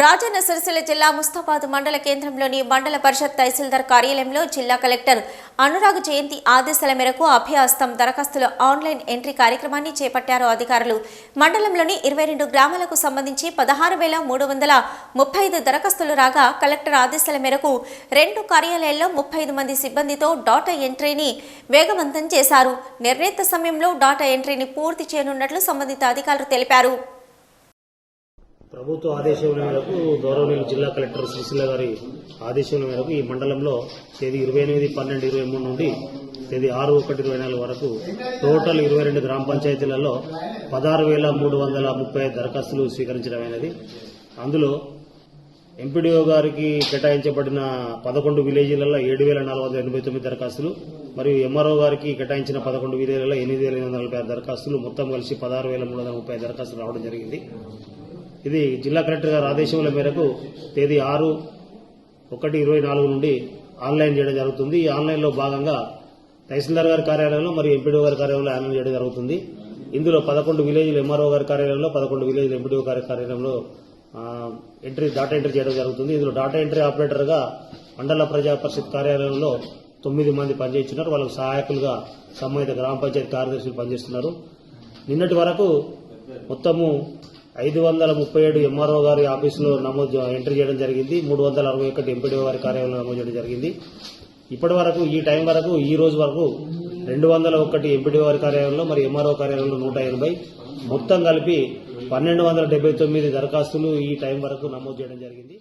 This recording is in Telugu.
రాజన్న సిరిసిల్ల జిల్లా ముస్తాబాద్ మండల కేంద్రంలోని మండల పరిషత్ తహసీల్దార్ కార్యాలయంలో జిల్లా కలెక్టర్ అనురాగ్ జయంతి ఆదేశాల మేరకు అభ్యాస్తం దరఖాస్తుల ఆన్లైన్ ఎంట్రీ కార్యక్రమాన్ని చేపట్టారు అధికారులు. మండలంలోని ఇరవై రెండు గ్రామాలకు సంబంధించి పదహారు వేల మూడు వందల ముప్పై ఐదు దరఖాస్తులు రాగా కలెక్టర్ ఆదేశాల మేరకు రెండు కార్యాలయాల్లో ముప్పై ఐదు మంది సిబ్బందితో డాటా ఎంట్రీని వేగవంతం చేశారు. నిర్ణీత సమయంలో డాటా ఎంట్రీని పూర్తి చేయనున్నట్లు సంబంధిత అధికారులు తెలిపారు. ప్రభుత్వ ఆదేశం మేరకు గౌరవనీయులు జిల్లా కలెక్టర్ సుశీల గారి ఆదేశం మేరకు ఈ మండలంలో తేదీ ఇరవై ఎనిమిది పన్నెండు ఇరవై మూడు నుండి తేదీ ఆరు ఒకటి ఇరవై నాలుగు వరకు టోటల్ ఇరవై రెండు గ్రామ పంచాయతీలలో పదహారు వేల మూడు వందల ముప్పై ఐదు దరఖాస్తులు స్వీకరించడమైనది అందులో ఎంపీడీఓ గారికి కేటాయించబడిన పదకొండు విలేజీలలో ఏడు వేల నాలుగు వందల ఎనభై తొమ్మిది దరఖాస్తులు మరియు ఎంఆర్ఓ గారికి కేటాయించిన పదకొండు విలేజ్లలో ఎనిమిది వేల ఎనిమిది వందల నలభై ఆరు దరఖాస్తులు మొత్తం కలిసి పదహారు వేల మూడు వందల ముప్పై దరఖాస్తులు రావడం జరిగింది. ఇది జిల్లా కలెక్టర్ గారి ఆదేశముల మేరకు తేదీ ఆరు ఒకటి ఇరవై నాలుగు నుండి ఆన్లైన్ చేయడం జరుగుతుంది. ఈ ఆన్లైన్లో భాగంగా తహసీల్దార్ గారి కార్యాలయంలో మరియు ఎంపీడీఓ గారి కార్యాలయంలో ఆన్లైన్ చేయడం జరుగుతుంది. ఇందులో పదకొండు విలేజ్లు ఎంఆర్ఓ గారి కార్యాలయంలో పదకొండు విలేజ్లు ఎంపీడీఓ గారి కార్యాలయంలో ఎంట్రీ డాటా ఎంట్రీ చేయడం జరుగుతుంది. ఇందులో డాటా ఎంట్రీ ఆపరేటర్గా మండల ప్రజా పరిషత్ కార్యాలయంలో తొమ్మిది మంది పనిచేస్తున్నారు. వాళ్ళకు సహాయకులుగా సంబంధిత గ్రామ పంచాయతీ కార్యదర్శులు పనిచేస్తున్నారు. నిన్నటి వరకు మొత్తము ఐదు వందల ముప్పై ఏడు ఎంఆర్ఓ గారి ఆఫీసులో నమోదు ఎంట్రీ చేయడం జరిగింది. మూడు వందల అరవై ఒకటి ఎంపీడీఓ గారి కార్యాలయంలో నమోదు చేయడం జరిగింది. ఇప్పటి వరకు ఈ టైం వరకు ఈ రోజు వరకు రెండు వందల ఒకటి ఎంపీడీఓ గారి కార్యాలయంలో మరి ఎంఆర్ఓ కార్యాలయంలో నూట ఎనభై. మొత్తం కలిపి పన్నెండు వందల డెబ్బై తొమ్మిది దరఖాస్తులు ఈ టైం వరకు నమోదు చేయడం జరిగింది.